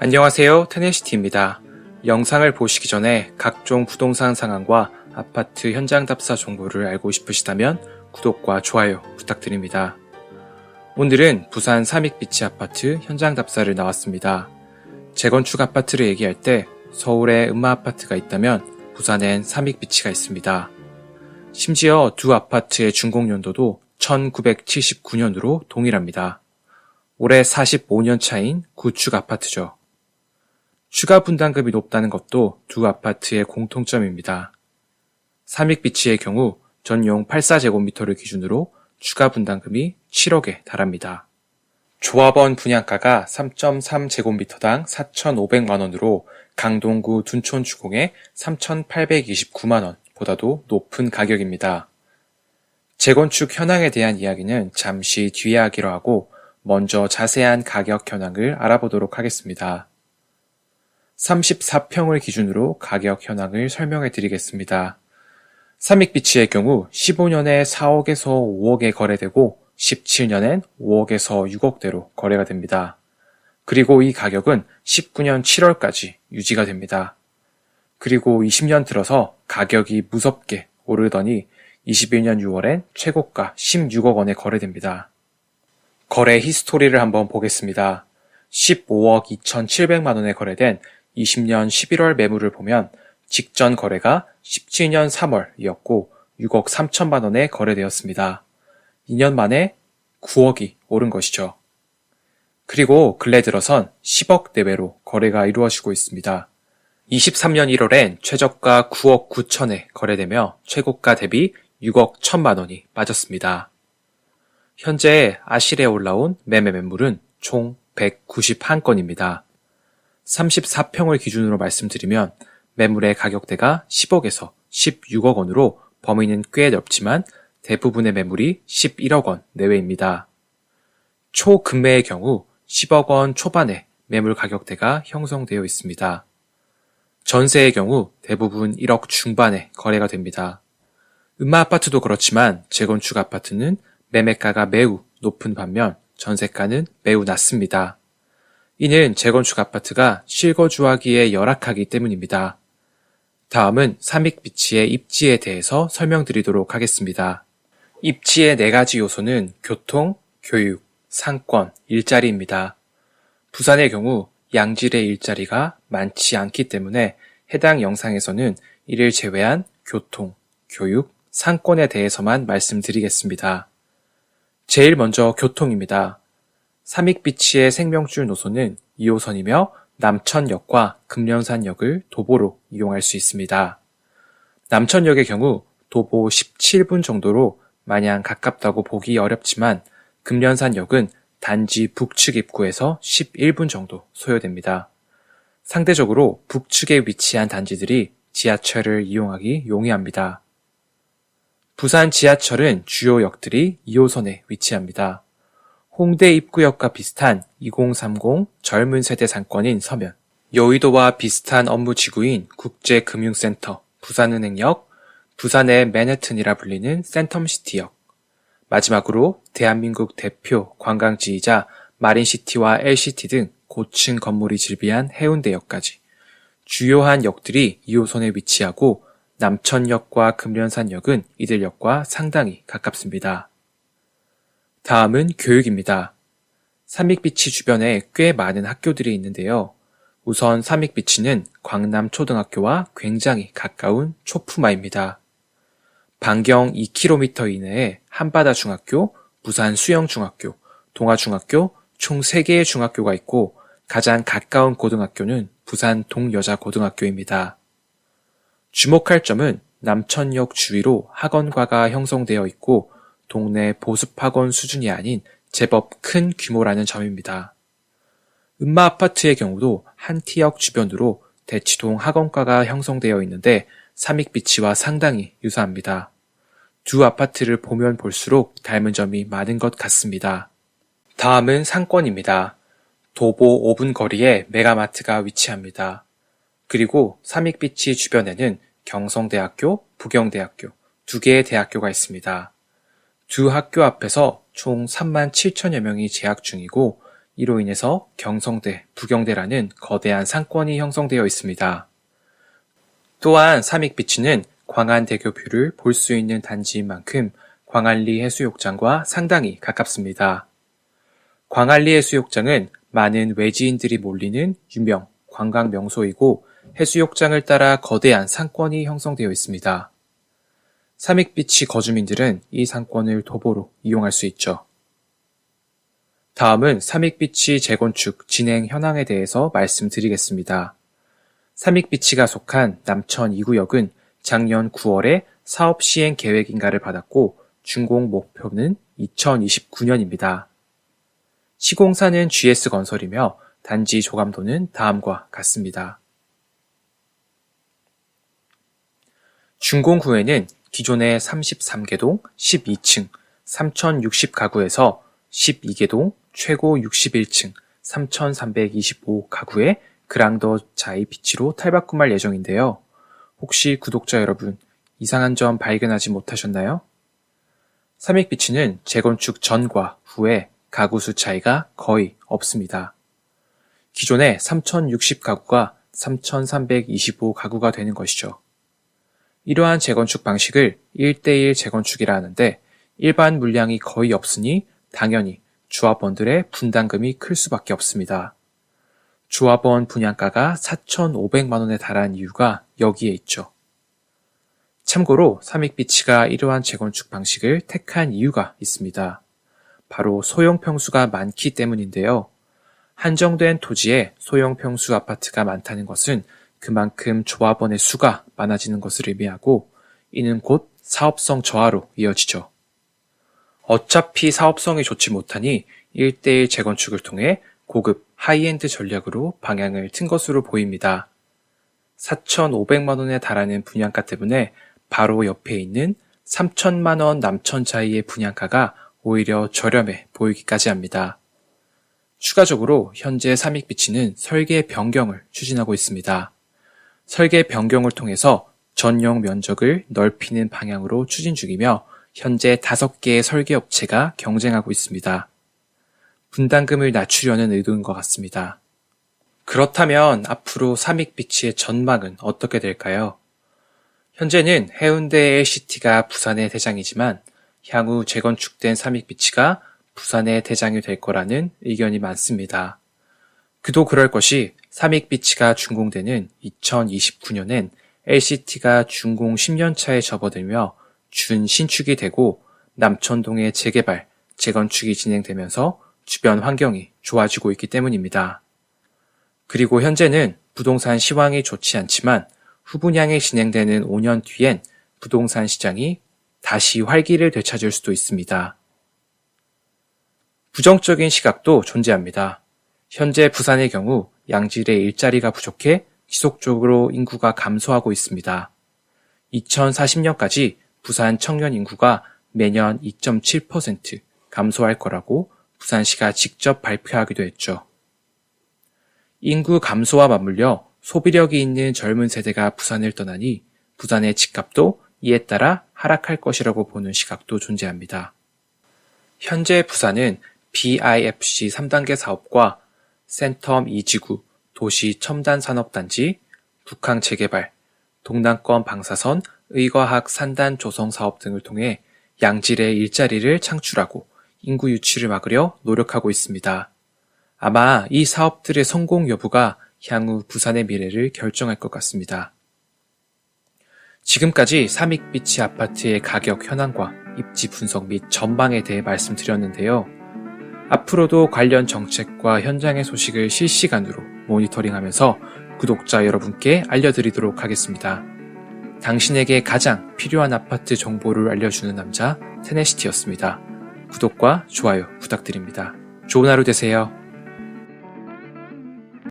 안녕하세요. 테네시티입니다. 영상을 보시기 전에 각종 부동산 상황과 아파트 현장 답사 정보를 알고 싶으시다면 구독과 좋아요 부탁드립니다. 오늘은 부산 삼익비치 아파트 현장 답사를 나왔습니다. 재건축 아파트를 얘기할 때 서울에 음마 아파트가 있다면 부산엔 삼익비치가 있습니다. 심지어 두 아파트의 준공 연도도 1979년으로 동일합니다. 올해 45년 차인 구축 아파트죠. 추가 분담금이 높다는 것도 두 아파트의 공통점입니다. 삼익비치의 경우 전용 84제곱미터를 기준으로 추가 분담금이 7억에 달합니다. 조합원 분양가가 3.3제곱미터당 4,500만원으로 강동구 둔촌 주공의 3,829만원 보다도 높은 가격입니다. 재건축 현황에 대한 이야기는 잠시 뒤에 하기로 하고 먼저 자세한 가격 현황을 알아보도록 하겠습니다. 34평을 기준으로 가격 현황을 설명해 드리겠습니다. 삼익비치의 경우 15년에 4억에서 5억에 거래되고 17년엔 5억에서 6억대로 거래가 됩니다. 그리고 이 가격은 19년 7월까지 유지가 됩니다. 그리고 20년 들어서 가격이 무섭게 오르더니 21년 6월엔 최고가 16억 원에 거래됩니다. 거래 히스토리를 한번 보겠습니다. 15억 2,700만 원에 거래된 20년 11월 매물을 보면 직전 거래가 17년 3월이었고 6억 3천만 원에 거래되었습니다. 2년 만에 9억이 오른 것이죠. 그리고 근래 들어선 10억 내외로 거래가 이루어지고 있습니다. 23년 1월엔 최저가 9억 9천에 거래되며 최고가 대비 6억 1천만 원이 빠졌습니다. 현재 아실에 올라온 매매 매물은 총 191건입니다. 34평을 기준으로 말씀드리면 매물의 가격대가 10억에서 16억 원으로 범위는 꽤 넓지만 대부분의 매물이 11억 원 내외입니다. 초금매의 경우 10억 원 초반에 매물 가격대가 형성되어 있습니다. 전세의 경우 대부분 1억 중반에 거래가 됩니다. 음마 아파트도 그렇지만 재건축 아파트는 매매가가 매우 높은 반면 전세가는 매우 낮습니다. 이는 재건축 아파트가 실거주하기에 열악하기 때문입니다. 다음은 삼익비치의 입지에 대해서 설명드리도록 하겠습니다. 입지의 네 가지 요소는 교통, 교육, 상권, 일자리입니다. 부산의 경우 양질의 일자리가 많지 않기 때문에 해당 영상에서는 이를 제외한 교통, 교육, 상권에 대해서만 말씀드리겠습니다. 제일 먼저 교통입니다. 삼익비치의 생명줄 노선은 2호선이며 남천역과 금련산역을 도보로 이용할 수 있습니다. 남천역의 경우 도보 17분 정도로 마냥 가깝다고 보기 어렵지만 금련산역은 단지 북측 입구에서 11분 정도 소요됩니다. 상대적으로 북측에 위치한 단지들이 지하철을 이용하기 용이합니다. 부산 지하철은 주요 역들이 2호선에 위치합니다. 홍대 입구역과 비슷한 2030 젊은 세대 상권인 서면, 여의도와 비슷한 업무 지구인 국제금융센터, 부산은행역, 부산의 맨해튼이라 불리는 센텀시티역, 마지막으로 대한민국 대표 관광지이자 마린시티와 LCT 등 고층 건물이 즐비한 해운대역까지. 주요한 역들이 2호선에 위치하고 남천역과 금련산역은 이들 역과 상당히 가깝습니다. 다음은 교육입니다. 삼익비치 주변에 꽤 많은 학교들이 있는데요. 우선 삼익비치는 광남초등학교와 굉장히 가까운 초품화입니다. 반경 2km 이내에 한바다 중학교, 부산 수영중학교, 동아중학교 총 3개의 중학교가 있고 가장 가까운 고등학교는 부산 동여자고등학교입니다. 주목할 점은 남천역 주위로 학원과가 형성되어 있고 동네 보습학원 수준이 아닌 제법 큰 규모라는 점입니다. 음마 아파트의 경우도 한 티역 주변으로 대치동 학원과가 형성되어 있는데 삼익비치와 상당히 유사합니다. 두 아파트를 보면 볼수록 닮은 점이 많은 것 같습니다. 다음은 상권입니다. 도보 5분 거리에 메가마트가 위치합니다. 그리고 삼익비치 주변에는 경성대학교, 부경대학교 두 개의 대학교가 있습니다. 두 학교 앞에서 총 3만 7천여 명이 재학 중이고 이로 인해서 경성대, 부경대라는 거대한 상권이 형성되어 있습니다. 또한 삼익비치는 광안대교 뷰를 볼 수 있는 단지인 만큼 광안리 해수욕장과 상당히 가깝습니다. 광안리 해수욕장은 많은 외지인들이 몰리는 유명 관광 명소이고 해수욕장을 따라 거대한 상권이 형성되어 있습니다. 삼익비치 거주민들은 이 상권을 도보로 이용할 수 있죠. 다음은 삼익비치 재건축 진행 현황에 대해서 말씀드리겠습니다. 삼익비치가 속한 남천 2구역은 작년 9월에 사업 시행 계획 인가를 받았고 준공 목표는 2029년입니다. 시공사는 GS건설이며 단지 조감도는 다음과 같습니다. 준공 후에는 기존의 33개동 12층 3060가구에서 12개동 최고 61층 3325 가구의 그랑더 자이 비치로 탈바꿈할 예정인데요. 혹시 구독자 여러분 이상한 점 발견하지 못하셨나요? 삼익 비치는 재건축 전과 후에 가구 수 차이가 거의 없습니다. 기존의 3060 가구가 3325 가구가 되는 것이죠. 이러한 재건축 방식을 1대1 재건축이라 하는데 일반 물량이 거의 없으니 당연히 조합원들의 분담금이 클 수밖에 없습니다. 조합원 분양가가 4,500만 원에 달한 이유가 여기에 있죠. 참고로 삼익비치가 이러한 재건축 방식을 택한 이유가 있습니다. 바로 소형 평수가 많기 때문인데요. 한정된 토지에 소형 평수 아파트가 많다는 것은 그만큼 조합원의 수가 많아지는 것을 의미하고 이는 곧 사업성 저하로 이어지죠. 어차피 사업성이 좋지 못하니 1대1 재건축을 통해 고급 하이엔드 전략으로 방향을 튼 것으로 보입니다. 4,500만 원에 달하는 분양가 때문에 바로 옆에 있는 3천만 원 남천 차이의 분양가가 오히려 저렴해 보이기까지 합니다. 추가적으로 현재 삼익비치는 설계 변경을 추진하고 있습니다. 설계 변경을 통해서 전용 면적을 넓히는 방향으로 추진 중이며 현재 5개의 설계 업체가 경쟁하고 있습니다. 분담금을 낮추려는 의도인 것 같습니다. 그렇다면 앞으로 삼익비치의 전망은 어떻게 될까요? 현재는 해운대 LCT가 부산의 대장이지만 향후 재건축된 삼익비치가 부산의 대장이 될 거라는 의견이 많습니다. 그도 그럴 것이 삼익비치가 준공되는 2029년엔 LCT가 준공 10년 차에 접어들며 준신축이 되고 남천동의 재개발, 재건축이 진행되면서 주변 환경이 좋아지고 있기 때문입니다. 그리고 현재는 부동산 시황이 좋지 않지만 후분양이 진행되는 5년 뒤엔 부동산 시장이 다시 활기를 되찾을 수도 있습니다. 부정적인 시각도 존재합니다. 현재 부산의 경우 양질의 일자리가 부족해 지속적으로 인구가 감소하고 있습니다. 2040년까지 부산 청년 인구가 매년 2.7% 감소할 거라고 부산시가 직접 발표하기도 했죠. 인구 감소와 맞물려 소비력이 있는 젊은 세대가 부산을 떠나니 부산의 집값도 이에 따라 하락할 것이라고 보는 시각도 존재합니다. 현재 부산은 BIFC 3단계 사업과 센텀 2지구, 도시 첨단 산업단지, 북항 재개발, 동남권 방사선, 의과학 산단 조성 사업 등을 통해 양질의 일자리를 창출하고 인구 유치를 막으려 노력하고 있습니다. 아마 이 사업들의 성공 여부가 향후 부산의 미래를 결정할 것 같습니다. 지금까지 삼익비치 아파트의 가격 현황과 입지 분석 및 전망에 대해 말씀드렸는데요. 앞으로도 관련 정책과 현장의 소식을 실시간으로 모니터링하면서 구독자 여러분께 알려드리도록 하겠습니다. 당신에게 가장 필요한 아파트 정보를 알려주는 남자 테네시티였습니다. 구독과 좋아요 부탁드립니다. 좋은 하루 되세요.